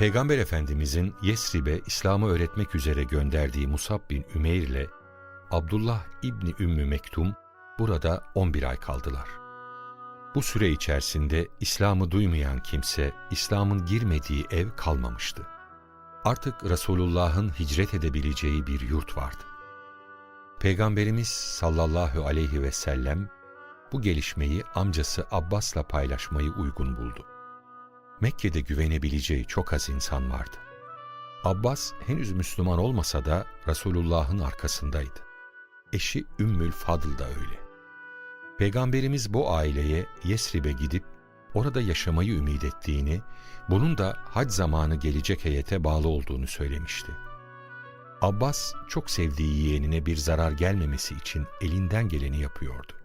Peygamber Efendimizin Yesrib'e İslam'ı öğretmek üzere gönderdiği Musab bin Ümeyr ile Abdullah İbni Ümmü Mektum burada 11 ay kaldılar. Bu süre içerisinde İslam'ı duymayan kimse İslam'ın girmediği ev kalmamıştı. Artık Resulullah'ın hicret edebileceği bir yurt vardı. Peygamberimiz sallallahu aleyhi ve sellem bu gelişmeyi amcası Abbas'la paylaşmayı uygun buldu. Mekke'de güvenebileceği çok az insan vardı. Abbas henüz Müslüman olmasa da Resulullah'ın arkasındaydı. Eşi Ümmül Fadıl da öyle. Peygamberimiz bu aileye Yesrib'e gidip orada yaşamayı ümit ettiğini, bunun da hac zamanı gelecek heyete bağlı olduğunu söylemişti. Abbas çok sevdiği yeğenine bir zarar gelmemesi için elinden geleni yapıyordu.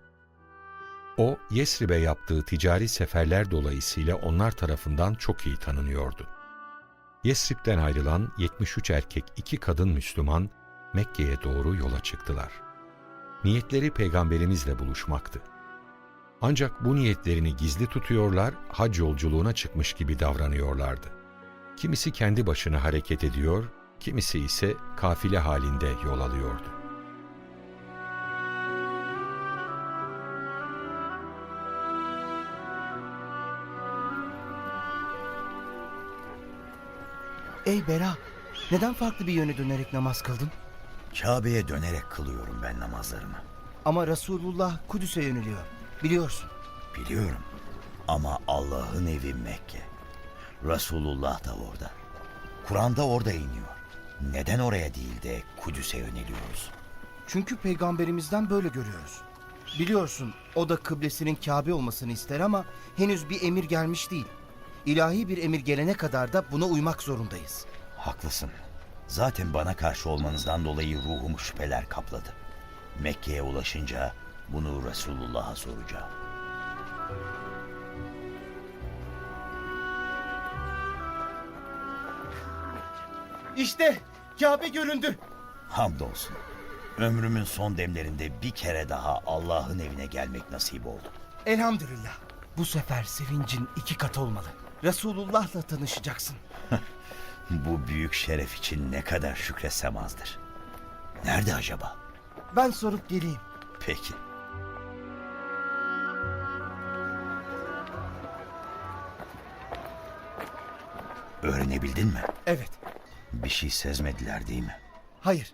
O, Yesrib'e yaptığı ticari seferler dolayısıyla onlar tarafından çok iyi tanınıyordu. Yesrib'den ayrılan 73 erkek, iki kadın Müslüman Mekke'ye doğru yola çıktılar. Niyetleri peygamberimizle buluşmaktı. Ancak bu niyetlerini gizli tutuyorlar, hac yolculuğuna çıkmış gibi davranıyorlardı. Kimisi kendi başına hareket ediyor, kimisi ise kafile halinde yol alıyordu. Ey Bera, neden farklı bir yöne dönerek namaz kıldın? Kabe'ye dönerek kılıyorum ben namazlarımı. Ama Resulullah Kudüs'e yöneliyor. Biliyorsun. Biliyorum. Ama Allah'ın evi Mekke. Resulullah da orada. Kur'an da orada iniyor. Neden oraya değil de Kudüs'e yöneliyoruz? Çünkü peygamberimizden böyle görüyoruz. Biliyorsun o da kıblesinin Kabe olmasını ister ama henüz bir emir gelmiş değil. İlahi bir emir gelene kadar da buna uymak zorundayız. Haklısın. Zaten bana karşı olmanızdan dolayı ruhumu şüpheler kapladı. Mekke'ye ulaşınca bunu Resulullah'a soracağım. İşte Kabe göründü. Hamdolsun. Ömrümün son demlerinde bir kere daha Allah'ın evine gelmek nasip oldu. Elhamdülillah. Bu sefer sevincin iki kat olmalı. Resulullah'la tanışacaksın. Bu büyük şeref için ne kadar şükretsem azdır. Nerede acaba? Ben sorup geleyim. Peki. Öğrenebildin mi? Evet. Bir şey sezmediler değil mi? Hayır.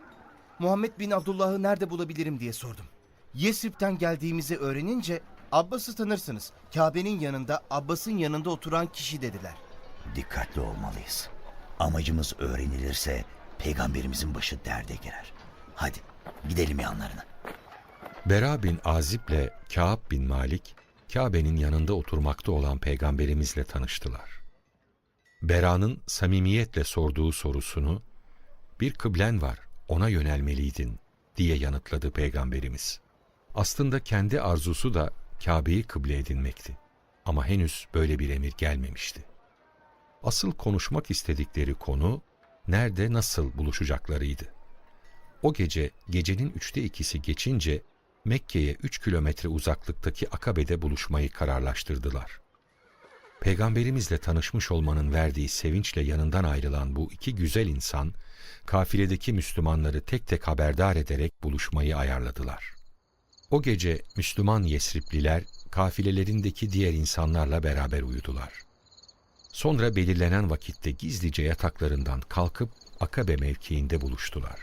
Muhammed bin Abdullah'ı nerede bulabilirim diye sordum. Yesrib'den geldiğimizi öğrenince Abbas'ı tanırsınız. Kabe'nin yanında Abbas'ın yanında oturan kişi dediler. Dikkatli olmalıyız. Amacımız öğrenilirse peygamberimizin başı derde girer. Hadi gidelim yanlarına. Bera bin Azib'le Kâb bin Malik, Kabe'nin yanında oturmakta olan peygamberimizle tanıştılar. Bera'nın samimiyetle sorduğu sorusunu, bir kıblen var, ona yönelmeliydin diye yanıtladı peygamberimiz. Aslında kendi arzusu da Kabe'yi kıble edinmekti. Ama henüz böyle bir emir gelmemişti. Asıl konuşmak istedikleri konu, nerede nasıl buluşacaklarıydı. O gece gecenin üçte ikisi geçince Mekke'ye üç kilometre uzaklıktaki Akabe'de buluşmayı kararlaştırdılar. Peygamberimizle tanışmış olmanın verdiği sevinçle yanından ayrılan bu iki güzel insan, kafiledeki Müslümanları tek tek haberdar ederek buluşmayı ayarladılar. O gece Müslüman Yesripliler kafilelerindeki diğer insanlarla beraber uyudular. Sonra belirlenen vakitte gizlice yataklarından kalkıp Akabe mevkiinde buluştular.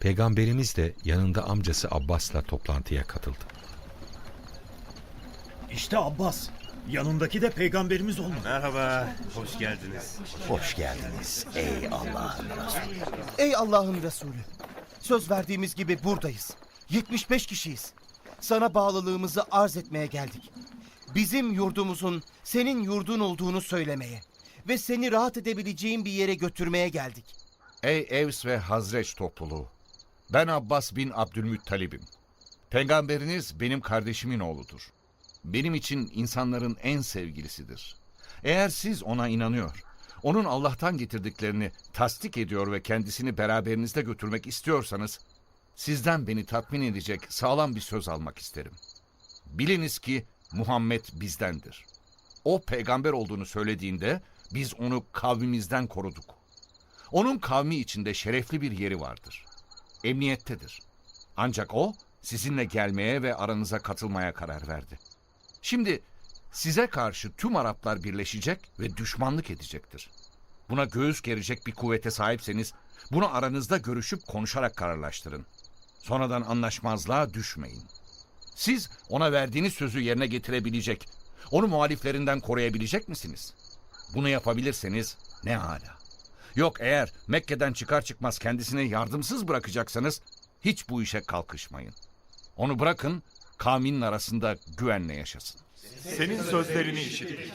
Peygamberimiz de yanında amcası Abbas'la toplantıya katıldı. İşte Abbas. Yanındaki de peygamberimiz olmalı. Merhaba, hoş geldiniz. Hoş geldiniz ey Allah'ın Resulü. Ey Allah'ın Resulü! Söz verdiğimiz gibi buradayız. 75 kişiyiz. Sana bağlılığımızı arz etmeye geldik. Bizim yurdumuzun senin yurdun olduğunu söylemeye ve seni rahat edebileceğin bir yere götürmeye geldik. Ey Evs ve Hazreç topluluğu! Ben Abbas bin Abdülmuttalib'im. Peygamberiniz benim kardeşimin oğludur. Benim için insanların en sevgilisidir. Eğer siz ona inanıyor, onun Allah'tan getirdiklerini tasdik ediyor ve kendisini beraberinizde götürmek istiyorsanız, sizden beni tatmin edecek sağlam bir söz almak isterim. Biliniz ki Muhammed bizdendir. O peygamber olduğunu söylediğinde Biz onu kavmimizden koruduk. Onun kavmi içinde şerefli bir yeri vardır. Emniyettedir. Ancak o sizinle gelmeye ve aranıza katılmaya karar verdi. Şimdi size karşı tüm Araplar birleşecek ve düşmanlık edecektir. Buna göğüs gerecek bir kuvvete sahipseniz bunu aranızda görüşüp konuşarak kararlaştırın. Sonradan anlaşmazlığa düşmeyin. Siz ona verdiğiniz sözü yerine getirebilecek, onu muhaliflerinden koruyabilecek misiniz? Bunu yapabilirseniz ne hala. Yok eğer Mekke'den çıkar çıkmaz kendisini yardımsız bırakacaksanız hiç bu işe kalkışmayın. Onu bırakın kavminin arasında güvenle yaşasın. Senin sözlerini işittik.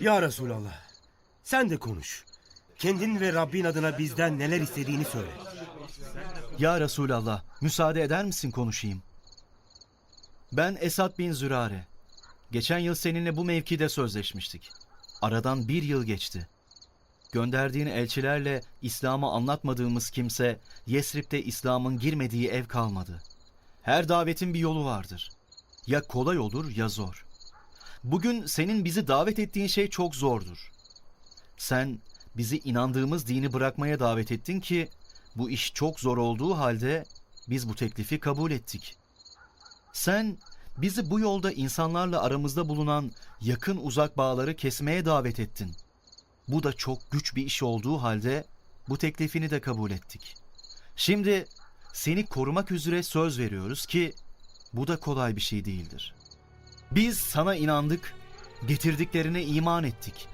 Ya Resulallah, sen de konuş. Kendin ve Rabbin adına bizden neler istediğini söyle. Ya Resulallah, müsaade eder misin konuşayım? Ben Esad bin Zürare. Geçen yıl seninle bu mevkide sözleşmiştik. Aradan bir yıl geçti. Gönderdiğin elçilerle İslam'ı anlatmadığımız kimse, Yesrib'de İslam'ın girmediği ev kalmadı. Her davetin bir yolu vardır. Ya kolay olur ya zor. Bugün senin bizi davet ettiğin şey çok zordur. Sen bizi inandığımız dini bırakmaya davet ettin ki bu iş çok zor olduğu halde biz bu teklifi kabul ettik. Sen bizi bu yolda insanlarla aramızda bulunan yakın uzak bağları kesmeye davet ettin. Bu da çok güç bir iş olduğu halde bu teklifini de kabul ettik. Şimdi seni korumak üzere söz veriyoruz ki bu da kolay bir şey değildir. Biz sana inandık, getirdiklerine iman ettik.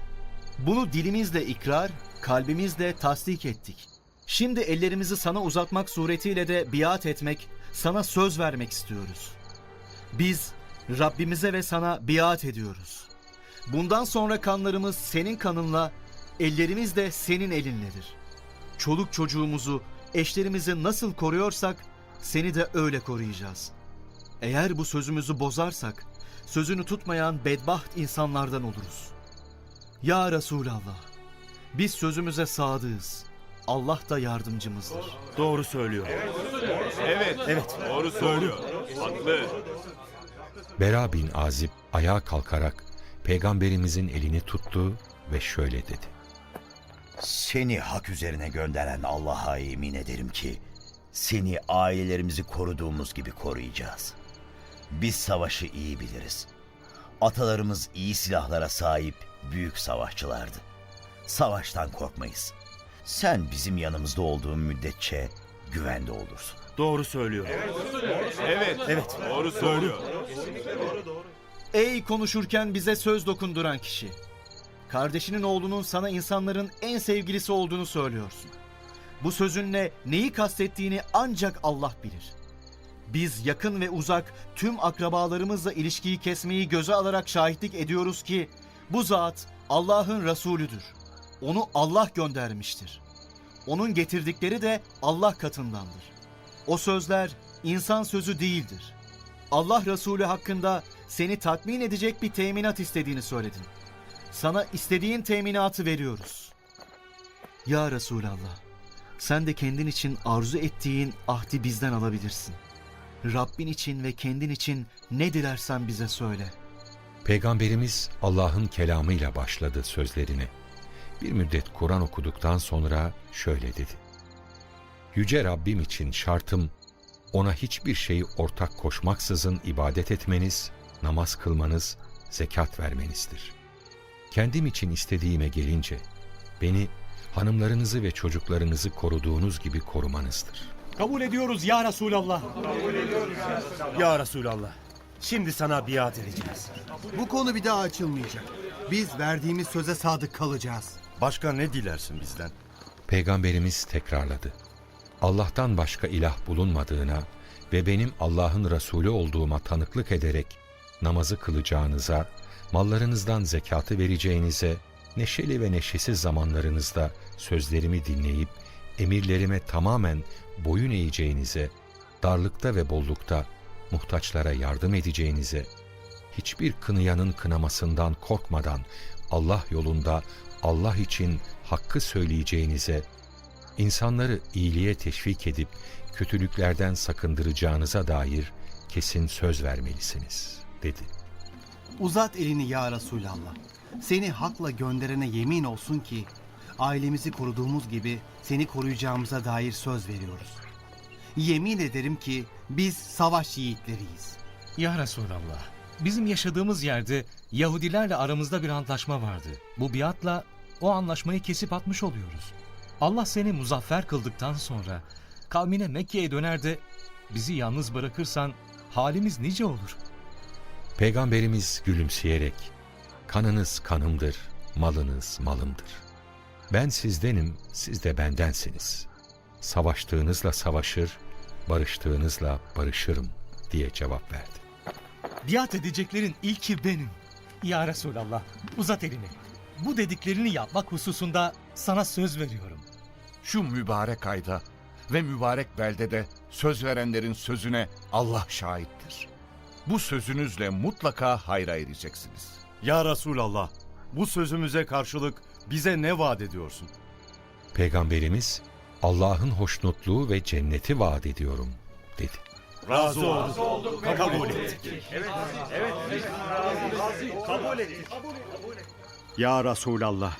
Bunu dilimizle ikrar, kalbimizle tasdik ettik. Şimdi ellerimizi sana uzatmak suretiyle de biat etmek, sana söz vermek istiyoruz. Biz Rabbimize ve sana biat ediyoruz. Bundan sonra kanlarımız senin kanınla, ellerimiz de senin elinledir. Çoluk çocuğumuzu, eşlerimizi nasıl koruyorsak seni de öyle koruyacağız. Eğer bu sözümüzü bozarsak, sözünü tutmayan bedbaht insanlardan oluruz. Ya Resulallah, biz sözümüze sadığız. Allah da yardımcımızdır. Doğru söylüyor. Evet, Evet, doğru söylüyor. Haklı. Bera bin Azib ayağa kalkarak peygamberimizin elini tuttu ve şöyle dedi. Seni hak üzerine gönderen Allah'a yemin ederim ki seni ailelerimizi koruduğumuz gibi koruyacağız. Biz savaşı iyi biliriz. Atalarımız iyi silahlara sahip büyük savaşçılardı. Savaştan korkmayız. Sen bizim yanımızda olduğun müddetçe güvende olursun. doğru söylüyor. Evet, Evet, doğru söylüyor. Ey konuşurken bize söz dokunduran kişi. Kardeşinin oğlunun sana insanların en sevgilisi olduğunu söylüyorsun. Bu sözünle neyi kastettiğini ancak Allah bilir. Biz yakın ve uzak tüm akrabalarımızla ilişkiyi kesmeyi göze alarak şahitlik ediyoruz ki bu zat Allah'ın Resulüdür. Onu Allah göndermiştir. Onun getirdikleri de Allah katındandır. O sözler insan sözü değildir. Allah Resulü hakkında seni tatmin edecek bir teminat istediğini söyledin. Sana istediğin teminatı veriyoruz. Ya Resulallah, sen de kendin için arzu ettiğin ahdi bizden alabilirsin. Rabbin için ve kendin için ne dilersen bize söyle. Peygamberimiz Allah'ın kelamıyla başladı sözlerine. Bir müddet Kur'an okuduktan sonra şöyle dedi. Yüce Rabbim için şartım ona hiçbir şeyi ortak koşmaksızın ibadet etmeniz, namaz kılmanız, zekat vermenizdir. Kendim için istediğime gelince beni hanımlarınızı ve çocuklarınızı koruduğunuz gibi korumanızdır. Kabul ediyoruz ya Resulallah. Ya Resulallah, şimdi sana biat edeceğiz. Bu konu bir daha açılmayacak. Biz verdiğimiz söze sadık kalacağız. Başka ne dilersin bizden? Peygamberimiz tekrarladı. Allah'tan başka ilah bulunmadığına ve benim Allah'ın Resulü olduğuma tanıklık ederek namazı kılacağınıza, mallarınızdan zekatı vereceğinize, neşeli ve neşesiz zamanlarınızda sözlerimi dinleyip emirlerime tamamen boyun eğeceğinize, darlıkta ve bollukta muhtaçlara yardım edeceğinize, hiçbir kınayanın kınamasından korkmadan Allah yolunda Allah için hakkı söyleyeceğinize, insanları iyiliğe teşvik edip kötülüklerden sakındıracağınıza dair kesin söz vermelisiniz, dedi. Uzat elini ya Resulallah. Seni hakla gönderene yemin olsun ki ailemizi koruduğumuz gibi seni koruyacağımıza dair söz veriyoruz. Yemin ederim ki biz savaş yiğitleriyiz. Ya Resulallah, bizim yaşadığımız yerde Yahudilerle aramızda bir antlaşma vardı. Bu biatla o anlaşmayı kesip atmış oluyoruz. Allah seni muzaffer kıldıktan sonra kavmine Mekke'ye döner de bizi yalnız bırakırsan halimiz nice olur. Peygamberimiz gülümseyerek, kanınız kanımdır, malınız malımdır. Ben sizdenim, siz de bendensiniz. Savaştığınızla savaşır, barıştığınızla barışırım diye cevap verdi. Biat edeceklerin ilki benim. Ya Resulallah, uzat elini. Bu dediklerini yapmak hususunda sana söz veriyorum. Şu mübarek ayda ve mübarek beldede söz verenlerin sözüne Allah şahittir. Bu sözünüzle mutlaka hayra ereceksiniz. Ya Resulallah, bu sözümüze karşılık bize ne vaat ediyorsun? Peygamberimiz, Allah'ın hoşnutluğu ve cenneti vaat ediyorum dedi. Razı olduk. Kabul ettik. Ya Resulallah,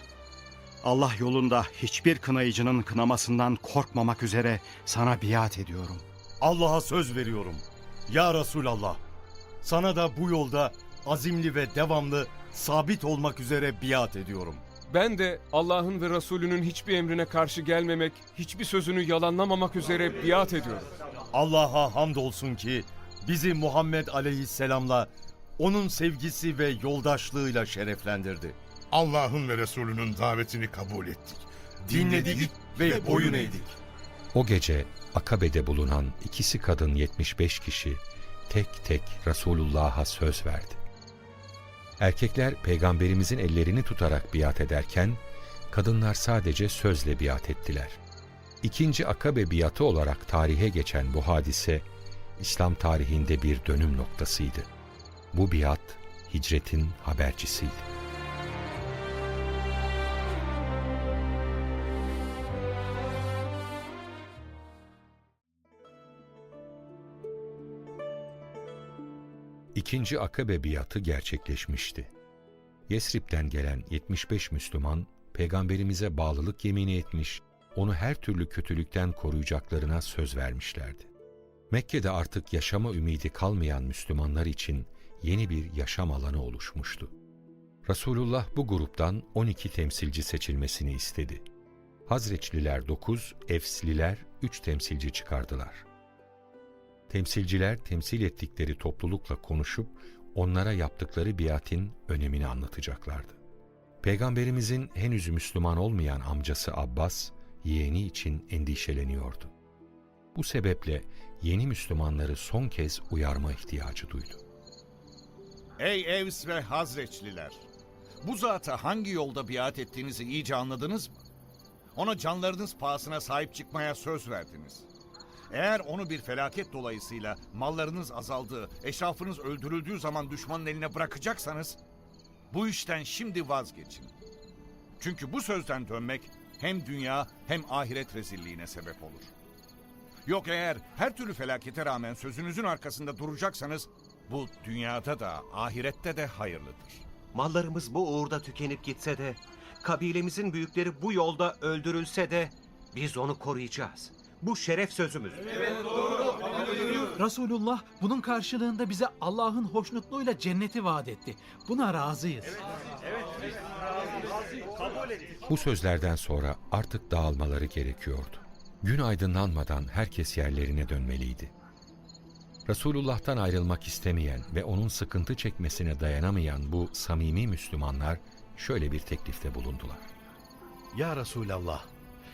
Allah yolunda hiçbir kınayıcının kınamasından korkmamak üzere sana biat ediyorum. Allah'a söz veriyorum. Ya Resulallah, sana da bu yolda azimli ve devamlı sabit olmak üzere biat ediyorum. Ben de Allah'ın ve Resulünün hiçbir emrine karşı gelmemek, hiçbir sözünü yalanlamamak üzere biat ediyorum. Allah'a hamdolsun ki bizi Muhammed Aleyhisselam'la onun sevgisi ve yoldaşlığıyla şereflendirdi. Allah'ın ve Resulünün davetini kabul ettik. Dinledik ve boyun eğdik. O gece Akabe'de bulunan ikisi kadın 75 kişi tek tek Resulullah'a söz verdi. Erkekler peygamberimizin ellerini tutarak biat ederken kadınlar sadece sözle biat ettiler. İkinci Akabe biatı olarak tarihe geçen bu hadise İslam tarihinde bir dönüm noktasıydı. Bu biat hicretin habercisiydi. İkinci Akabe biatı gerçekleşmişti. Yesrib'den gelen 75 Müslüman, peygamberimize bağlılık yemini etmiş, onu her türlü kötülükten koruyacaklarına söz vermişlerdi. Mekke'de artık yaşama ümidi kalmayan Müslümanlar için yeni bir yaşam alanı oluşmuştu. Resulullah bu gruptan 12 temsilci seçilmesini istedi. Hazreçliler 9, Efsliler 3 temsilci çıkardılar. Temsilciler temsil ettikleri toplulukla konuşup onlara yaptıkları biatin önemini anlatacaklardı. Peygamberimizin henüz Müslüman olmayan amcası Abbas, yeğeni için endişeleniyordu. Bu sebeple yeni Müslümanları son kez uyarma ihtiyacı duydu. Ey Evs ve Hazreçliler! Bu zata hangi yolda biat ettiğinizi iyice anladınız mı? Ona canlarınız pahasına sahip çıkmaya söz verdiniz. Eğer onu bir felaket dolayısıyla mallarınız azaldığı, eşrafınız öldürüldüğü zaman düşmanın eline bırakacaksanız, bu işten şimdi vazgeçin. Çünkü bu sözden dönmek hem dünya hem ahiret rezilliğine sebep olur. Yok eğer her türlü felakete rağmen sözünüzün arkasında duracaksanız, bu dünyada da ahirette de hayırlıdır. Mallarımız bu uğurda tükenip gitse de, kabilemizin büyükleri bu yolda öldürülse de biz onu koruyacağız. Bu şeref sözümüz. Resulullah bunun karşılığında bize Allah'ın hoşnutluğuyla cenneti vaat etti. Buna razıyız. Bu sözlerden sonra artık dağılmaları gerekiyordu. Gün aydınlanmadan herkes yerlerine dönmeliydi. Resulullah'tan ayrılmak istemeyen ve onun sıkıntı çekmesine dayanamayan bu samimi Müslümanlar şöyle bir teklifte bulundular. Ya Resulallah,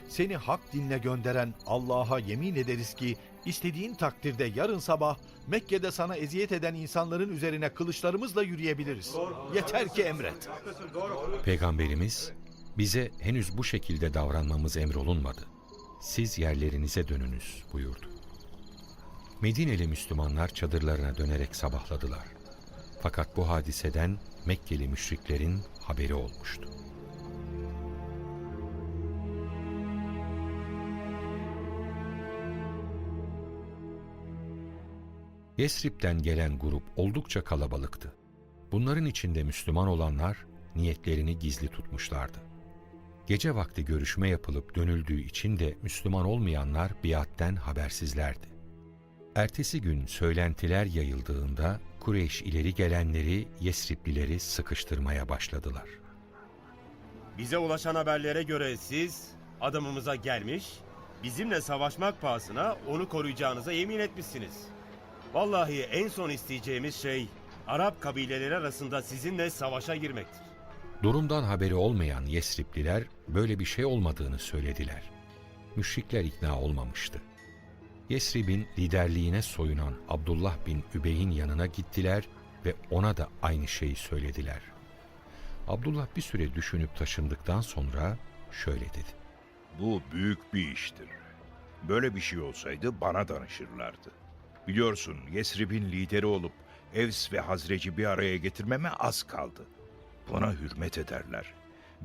seni hak dinle gönderen Allah'a yemin ederiz ki istediğin takdirde yarın sabah Mekke'de sana eziyet eden insanların üzerine kılıçlarımızla yürüyebiliriz. Yeter ki emret. Peygamberimiz bize henüz bu şekilde davranmamız emrolunmadı. Siz yerlerinize dönünüz buyurdu. Medineli Müslümanlar çadırlarına dönerek sabahladılar. Fakat bu hadiseden Mekkeli müşriklerin haberi olmuştu. Yesrib'den gelen grup oldukça kalabalıktı. Bunların içinde Müslüman olanlar niyetlerini gizli tutmuşlardı. Gece vakti görüşme yapılıp dönüldüğü için de Müslüman olmayanlar biatten habersizlerdi. Ertesi gün söylentiler yayıldığında Kureyş ileri gelenleri Yesriplileri sıkıştırmaya başladılar. Bize ulaşan haberlere göre siz adamımıza gelmiş, bizimle savaşmak pahasına onu koruyacağınıza yemin etmişsiniz. Vallahi en son isteyeceğimiz şey Arap kabileleri arasında sizinle savaşa girmektir. Durumdan haberi olmayan Yesripliler böyle bir şey olmadığını söylediler. Müşrikler ikna olmamıştı. Yesrib'in liderliğine soyunan Abdullah bin Übey'in yanına gittiler ve ona da aynı şeyi söylediler. Abdullah bir süre düşünüp taşındıktan sonra şöyle dedi. Bu büyük bir iştir. Böyle bir şey olsaydı bana danışırlardı. Biliyorsun Yesrib'in lideri olup Evs ve Hazreci bir araya getirmeme az kaldı. Buna hürmet ederler.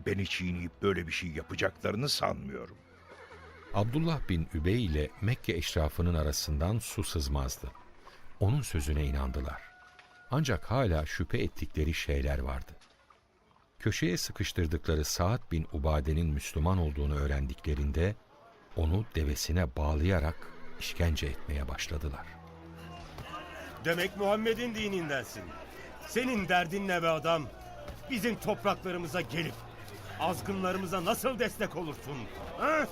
Beni çiğneyip böyle bir şey yapacaklarını sanmıyorum. Abdullah bin Übey ile Mekke eşrafının arasından su sızmazdı. Onun sözüne inandılar. Ancak hala şüphe ettikleri şeyler vardı. Köşeye sıkıştırdıkları Saad bin Ubade'nin Müslüman olduğunu öğrendiklerinde onu devesine bağlayarak işkence etmeye başladılar. Demek Muhammed'in dinindensin. Senin derdin ne be adam? Bizim topraklarımıza gelip azgınlarımıza nasıl destek olursun? Ha?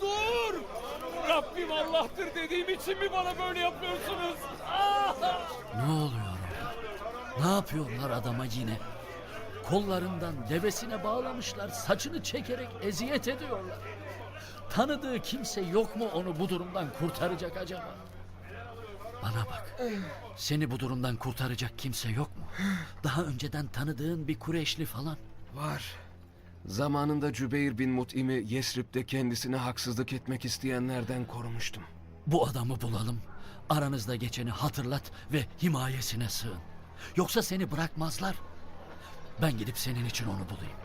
Dur! Rabbim Allah'tır dediğim için mi bana böyle yapıyorsunuz? Ah! Ne oluyor orada? Ne yapıyorlar adama yine? Kollarından devesine bağlamışlar, saçını çekerek eziyet ediyorlar. Tanıdığı kimse yok mu onu bu durumdan kurtaracak acaba? Bana bak. Seni bu durumdan kurtaracak kimse yok mu? Daha önceden tanıdığın bir Kureyşli falan. Var. Zamanında Cübeyr bin Mut'im'i Yesrib'de kendisine haksızlık etmek isteyenlerden korumuştum. Bu adamı bulalım. Aranızda geçeni hatırlat ve himayesine sığın. Yoksa seni bırakmazlar. Ben gidip senin için onu bulayım.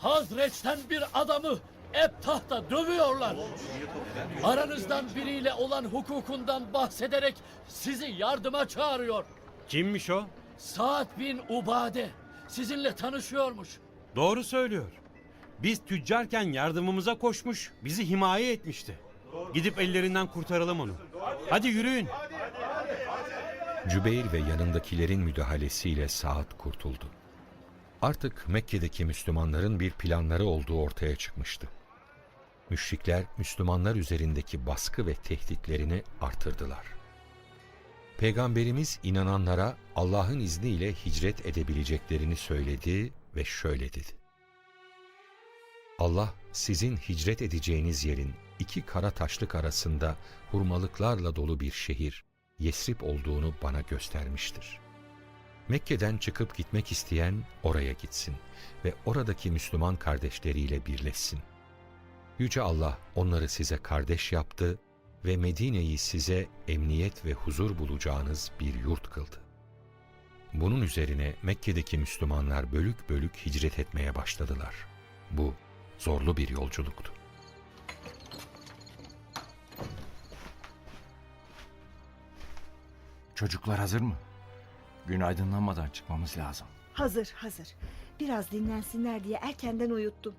Hazreç'ten bir adamı Ebtah'ta dövüyorlar. Aranızdan biriyle olan hukukundan bahsederek sizi yardıma çağırıyor. Kimmiş o? Saad bin Ubade sizinle tanışıyormuş. Doğru söylüyor. Biz tüccarken yardımımıza koşmuş, bizi himaye etmişti. Gidip ellerinden kurtaralım onu. Hadi yürüyün. Cübeyr ve yanındakilerin müdahalesiyle Saad kurtuldu. Artık Mekke'deki Müslümanların bir planları olduğu ortaya çıkmıştı. Müşrikler Müslümanlar üzerindeki baskı ve tehditlerini artırdılar. Peygamberimiz inananlara Allah'ın izniyle hicret edebileceklerini söyledi ve şöyle dedi. Allah sizin hicret edeceğiniz yerin iki kara taşlık arasında hurmalıklarla dolu bir şehir, Yesrib olduğunu bana göstermiştir. Mekke'den çıkıp gitmek isteyen oraya gitsin ve oradaki Müslüman kardeşleriyle birleşsin. Yüce Allah onları size kardeş yaptı ve Medine'yi size emniyet ve huzur bulacağınız bir yurt kıldı. Bunun üzerine Mekke'deki Müslümanlar bölük bölük hicret etmeye başladılar. Bu zorlu bir yolculuktu. Çocuklar hazır mı? Gün aydınlanmadan çıkmamız lazım. Hazır hazır. Biraz dinlensinler diye erkenden uyuttum.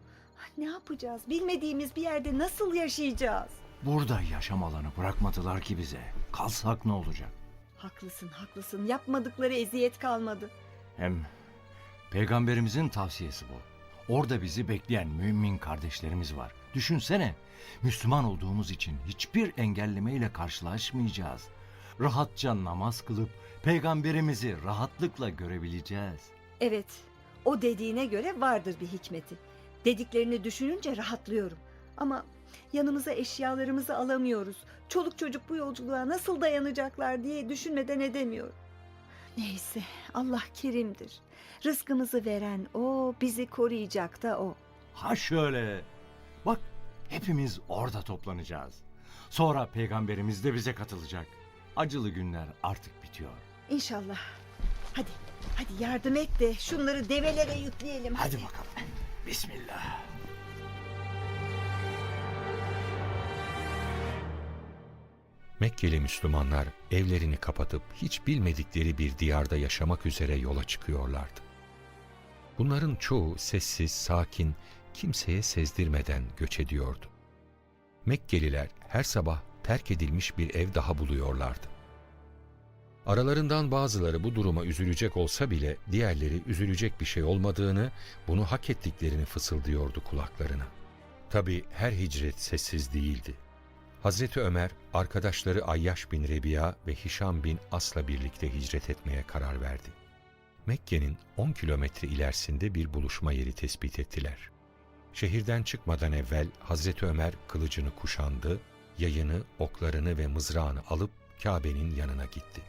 Ne yapacağız? Bilmediğimiz bir yerde nasıl yaşayacağız? Burada yaşam alanı bırakmadılar ki bize. Kalsak ne olacak? Haklısın haklısın. Yapmadıkları eziyet kalmadı. Hem peygamberimizin tavsiyesi bu. Orada bizi bekleyen mümin kardeşlerimiz var. Düşünsene, Müslüman olduğumuz için hiçbir engellemeyle karşılaşmayacağız. Rahatça namaz kılıp peygamberimizi rahatlıkla görebileceğiz. Evet. O dediğine göre vardır bir hikmeti. Dediklerini düşününce rahatlıyorum. Ama yanımıza eşyalarımızı alamıyoruz. Çoluk çocuk bu yolculuğa nasıl dayanacaklar diye düşünmeden edemiyorum. Neyse Allah kerimdir. Rızkımızı veren o, bizi koruyacak da o. Ha şöyle. Bak hepimiz orada toplanacağız. Sonra peygamberimiz de bize katılacak. Acılı günler artık bitiyor. İnşallah. Hadi, hadi yardım et de şunları develere yükleyelim. Hadi, bakalım. Bismillah. Mekkeli Müslümanlar evlerini kapatıp hiç bilmedikleri bir diyarda yaşamak üzere yola çıkıyorlardı. Bunların çoğu sessiz, sakin, kimseye sezdirmeden göç ediyordu. Mekkeliler her sabah terk edilmiş bir ev daha buluyorlardı. Aralarından bazıları bu duruma üzülecek olsa bile diğerleri üzülecek bir şey olmadığını, bunu hak ettiklerini fısıldıyordu kulaklarına. Tabi her hicret sessiz değildi. Hazreti Ömer, arkadaşları Ayyaş bin Rebiya ve Hişam bin As'la birlikte hicret etmeye karar verdi. Mekke'nin 10 kilometre ilerisinde bir buluşma yeri tespit ettiler. Şehirden çıkmadan evvel Hazreti Ömer kılıcını kuşandı, yayını, oklarını ve mızrağını alıp Kabe'nin yanına gitti.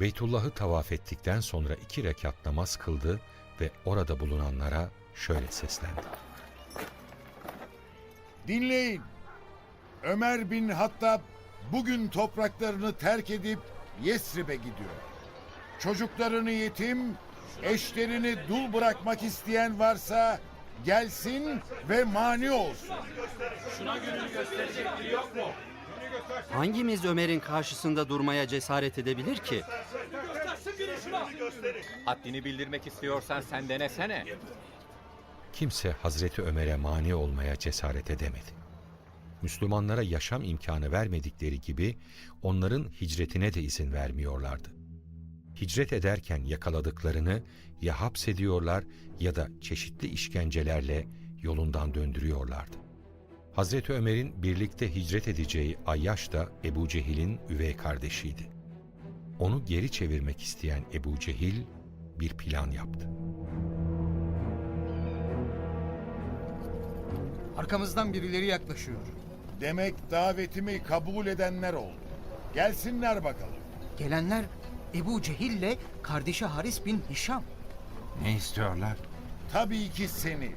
Beytullah'ı tavaf ettikten sonra iki rekat namaz kıldı ve orada bulunanlara şöyle seslendi. Dinleyin. Ömer bin Hattab bugün topraklarını terk edip Yesrib'e gidiyor. Çocuklarını yetim, eşlerini dul bırakmak isteyen varsa gelsin ve mani olsun. Şuna gününü gösterecek biri yok mu? Hangimiz Ömer'in karşısında durmaya cesaret edebilir ki? Haddini bildirmek istiyorsan sen denesene. Kimse Hazreti Ömer'e mani olmaya cesaret edemedi. Müslümanlara yaşam imkanı vermedikleri gibi onların hicretine de izin vermiyorlardı. Hicret ederken yakaladıklarını ya hapsediyorlar ya da çeşitli işkencelerle yolundan döndürüyorlardı. Hazreti Ömer'in birlikte hicret edeceği Ayyaş da Ebu Cehil'in üvey kardeşiydi. Onu geri çevirmek isteyen Ebu Cehil bir plan yaptı. Arkamızdan birileri yaklaşıyor. Demek davetimi kabul edenler oldu. Gelsinler bakalım. Gelenler Ebu Cehil ile kardeşi Haris bin Hişam. Ne istiyorlar? Tabii ki seni.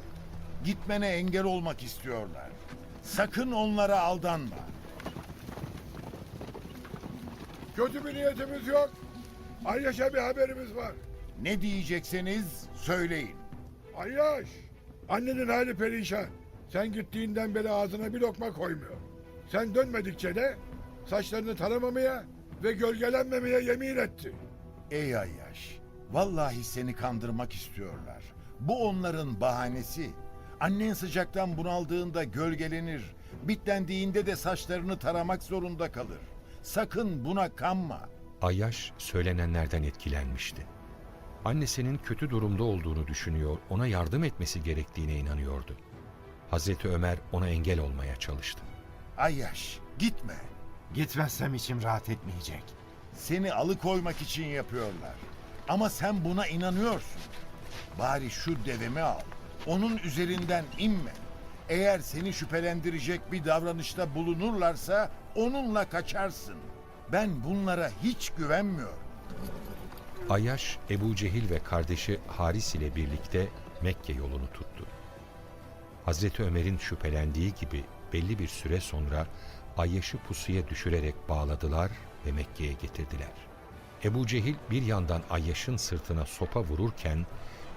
Gitmene engel olmak istiyorlar. Sakın onlara aldanma. Kötü bir niyetimiz yok. Ayyaş'a bir haberimiz var. Ne diyecekseniz söyleyin. Ayyaş, annenin hali perişan. Sen gittiğinden beri ağzına bir lokma koymuyor. Sen dönmedikçe de saçlarını taramamaya ve gölgelenmemeye yemin etti. Ey Ayyaş, vallahi seni kandırmak istiyorlar. Bu onların bahanesi. Annen sıcaktan bunaldığında gölgelenir, bitlendiğinde de saçlarını taramak zorunda kalır. Sakın buna kanma. Ayyaş söylenenlerden etkilenmişti. Annesinin kötü durumda olduğunu düşünüyor, ona yardım etmesi gerektiğine inanıyordu. Hazreti Ömer ona engel olmaya çalıştı. Ayyaş, gitme. Gitmezsem içim rahat etmeyecek. Seni alıkoymak için yapıyorlar. Ama sen buna inanıyorsun. Bari şu devemi al. Onun üzerinden inme. Eğer seni şüphelendirecek bir davranışta bulunurlarsa onunla kaçarsın. Ben bunlara hiç güvenmiyorum. Ayyaş, Ebu Cehil ve kardeşi Haris ile birlikte Mekke yolunu tuttu. Hazreti Ömer'in şüphelendiği gibi belli bir süre sonra Ayyaş'ı pusuya düşürerek bağladılar ve Mekke'ye getirdiler. Ebu Cehil bir yandan Ayyaş'ın sırtına sopa vururken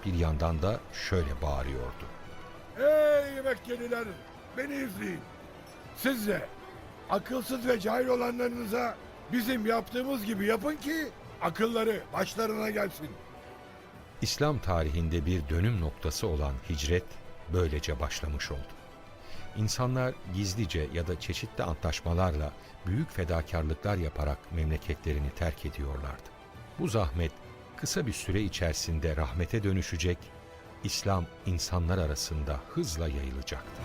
bir yandan da şöyle bağırıyordu. Ey Mekkeliler, beni izleyin. Siz de akılsız ve cahil olanlarınıza bizim yaptığımız gibi yapın ki akılları başlarına gelsin. İslam tarihinde bir dönüm noktası olan hicret böylece başlamış oldu. İnsanlar gizlice ya da çeşitli antlaşmalarla büyük fedakarlıklar yaparak memleketlerini terk ediyorlardı. Bu zahmet kısa bir süre içerisinde rahmete dönüşecek, İslam insanlar arasında hızla yayılacaktı.